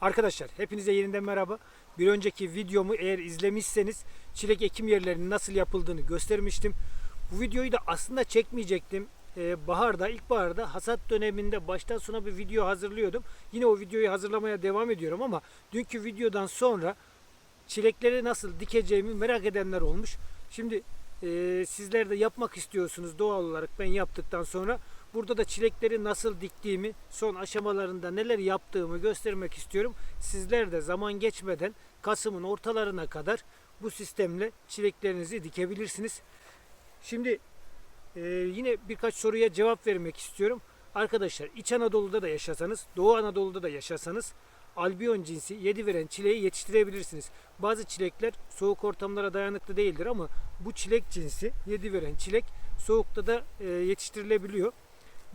Arkadaşlar hepinize yeniden merhaba. Bir önceki videomu eğer izlemişseniz çilek ekim yerlerinin nasıl yapıldığını göstermiştim. Bu videoyu da aslında çekmeyecektim. Ee, baharda, ilkbaharda hasat döneminde baştan sona bir video hazırlıyordum. Yine o videoyu hazırlamaya devam ediyorum ama dünkü videodan sonra çilekleri nasıl dikeceğimi merak edenler olmuş. Şimdi e, sizler de yapmak istiyorsunuz doğal olarak ben yaptıktan sonra. Burada da çilekleri nasıl diktiğimi, son aşamalarında neler yaptığımı göstermek istiyorum. Sizler de zaman geçmeden Kasım'ın ortalarına kadar bu sistemle çileklerinizi dikebilirsiniz. Şimdi e, yine birkaç soruya cevap vermek istiyorum. Arkadaşlar İç Anadolu'da da yaşasanız, Doğu Anadolu'da da yaşasanız albiyon cinsi yedi veren çileği yetiştirebilirsiniz. Bazı çilekler soğuk ortamlara dayanıklı değildir ama bu çilek cinsi yedi veren çilek soğukta da e, yetiştirilebiliyor.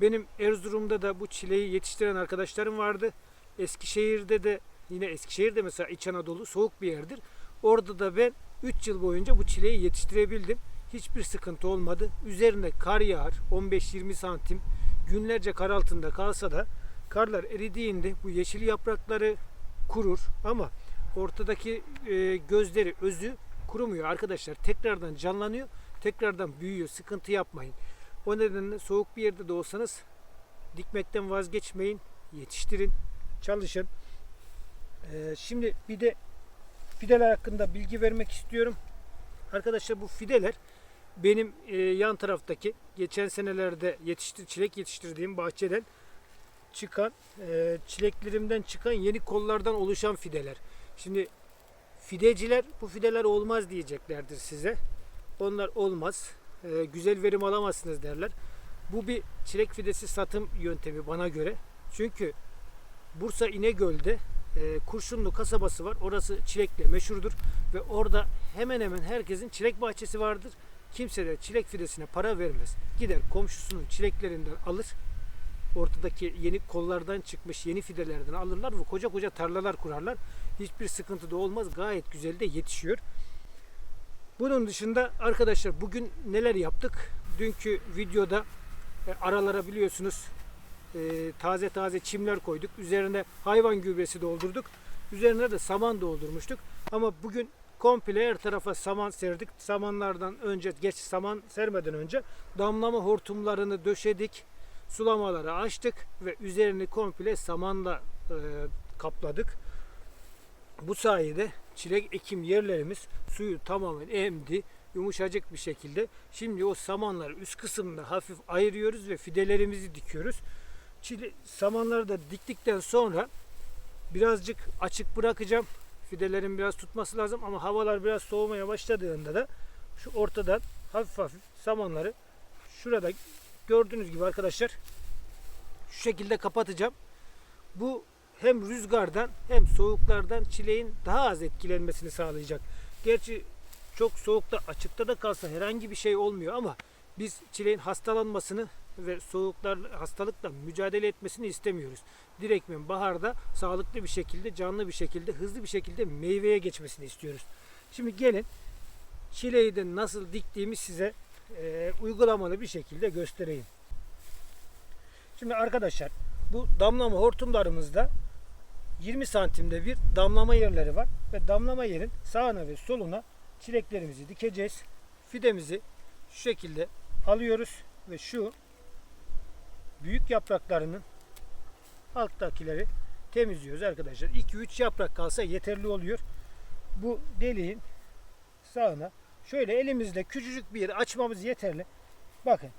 Benim Erzurum'da da bu çileği yetiştiren arkadaşlarım vardı. Eskişehir'de de yine Eskişehir'de mesela İç Anadolu soğuk bir yerdir. Orada da ben 3 yıl boyunca bu çileği yetiştirebildim. Hiçbir sıkıntı olmadı. Üzerine kar yağar 15-20 santim. Günlerce kar altında kalsa da karlar eridiğinde bu yeşil yaprakları kurur ama ortadaki e, gözleri, özü kurumuyor arkadaşlar. Tekrardan canlanıyor, tekrardan büyüyor. Sıkıntı yapmayın. O nedenle soğuk bir yerde de olsanız dikmekten vazgeçmeyin, yetiştirin, çalışın. Ee, şimdi bir de fideler hakkında bilgi vermek istiyorum. Arkadaşlar bu fideler benim e, yan taraftaki geçen senelerde yetiştir, çilek yetiştirdiğim bahçeden çıkan e, çileklerimden çıkan yeni kollardan oluşan fideler. Şimdi fideciler bu fideler olmaz diyeceklerdir size. Onlar olmaz. E, güzel verim alamazsınız derler. Bu bir çilek fidesi satım yöntemi bana göre. Çünkü Bursa İnegöl'de e, Kurşunlu kasabası var. Orası çilekle meşhurdur ve orada hemen hemen herkesin çilek bahçesi vardır. Kimse de çilek fidesine para vermez. Gider komşusunun çileklerinden alır. Ortadaki yeni kollardan çıkmış yeni fidelerden alırlar ve koca koca tarlalar kurarlar. Hiçbir sıkıntı da olmaz. Gayet güzel de yetişiyor. Bunun dışında arkadaşlar bugün neler yaptık? Dünkü videoda e, aralara biliyorsunuz e, taze taze çimler koyduk. Üzerine hayvan gübresi doldurduk. Üzerine de saman doldurmuştuk. Ama bugün komple her tarafa saman serdik. Samanlardan önce, geç saman sermeden önce damlama hortumlarını döşedik. Sulamaları açtık ve üzerini komple samanla e, kapladık. Bu sayede çilek ekim yerlerimiz suyu tamamen emdi. Yumuşacık bir şekilde. Şimdi o samanları üst kısmında hafif ayırıyoruz ve fidelerimizi dikiyoruz. Çile, samanları da diktikten sonra birazcık açık bırakacağım. Fidelerin biraz tutması lazım ama havalar biraz soğumaya başladığında da şu ortadan hafif hafif samanları şurada gördüğünüz gibi arkadaşlar şu şekilde kapatacağım. Bu hem rüzgardan hem soğuklardan çileğin daha az etkilenmesini sağlayacak. Gerçi çok soğukta açıkta da kalsa herhangi bir şey olmuyor ama biz çileğin hastalanmasını ve soğuklar hastalıkla mücadele etmesini istemiyoruz. Direktmen baharda sağlıklı bir şekilde, canlı bir şekilde, hızlı bir şekilde meyveye geçmesini istiyoruz. Şimdi gelin çileği de nasıl diktiğimi size e, uygulamalı bir şekilde göstereyim. Şimdi arkadaşlar bu damlama hortumlarımızda 20 santimde bir damlama yerleri var ve damlama yerin sağına ve soluna çileklerimizi dikeceğiz. Fidemizi şu şekilde alıyoruz ve şu büyük yapraklarının alttakileri temizliyoruz arkadaşlar. 2-3 yaprak kalsa yeterli oluyor. Bu deliğin sağına şöyle elimizle küçücük bir yeri açmamız yeterli. Bakın.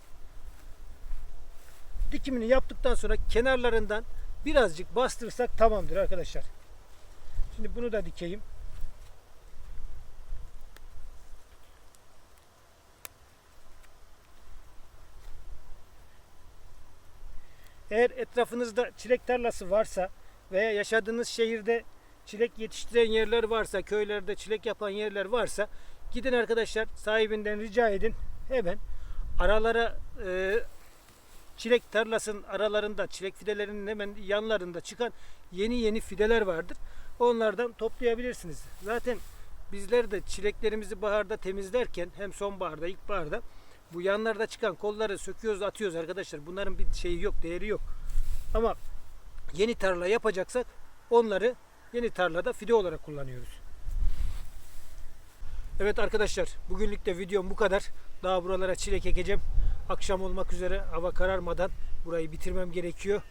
Dikimini yaptıktan sonra kenarlarından birazcık bastırırsak tamamdır arkadaşlar. Şimdi bunu da dikeyim. Eğer etrafınızda çilek tarlası varsa veya yaşadığınız şehirde çilek yetiştiren yerler varsa, köylerde çilek yapan yerler varsa gidin arkadaşlar sahibinden rica edin. Hemen aralara e, çilek tarlasının aralarında, çilek fidelerinin hemen yanlarında çıkan yeni yeni fideler vardır. Onlardan toplayabilirsiniz. Zaten bizler de çileklerimizi baharda temizlerken hem sonbaharda, ilkbaharda bu yanlarda çıkan kolları söküyoruz, atıyoruz arkadaşlar. Bunların bir şeyi yok, değeri yok. Ama yeni tarla yapacaksak onları yeni tarlada fide olarak kullanıyoruz. Evet arkadaşlar bugünlük de videom bu kadar. Daha buralara çilek ekeceğim. Akşam olmak üzere hava kararmadan burayı bitirmem gerekiyor.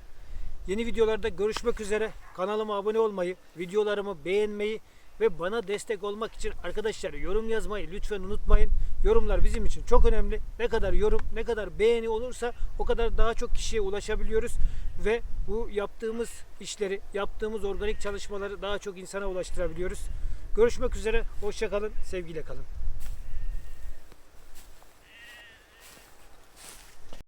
Yeni videolarda görüşmek üzere. Kanalıma abone olmayı, videolarımı beğenmeyi ve bana destek olmak için arkadaşlar yorum yazmayı lütfen unutmayın. Yorumlar bizim için çok önemli. Ne kadar yorum, ne kadar beğeni olursa o kadar daha çok kişiye ulaşabiliyoruz ve bu yaptığımız işleri, yaptığımız organik çalışmaları daha çok insana ulaştırabiliyoruz. Görüşmek üzere, hoşça kalın, sevgiyle kalın.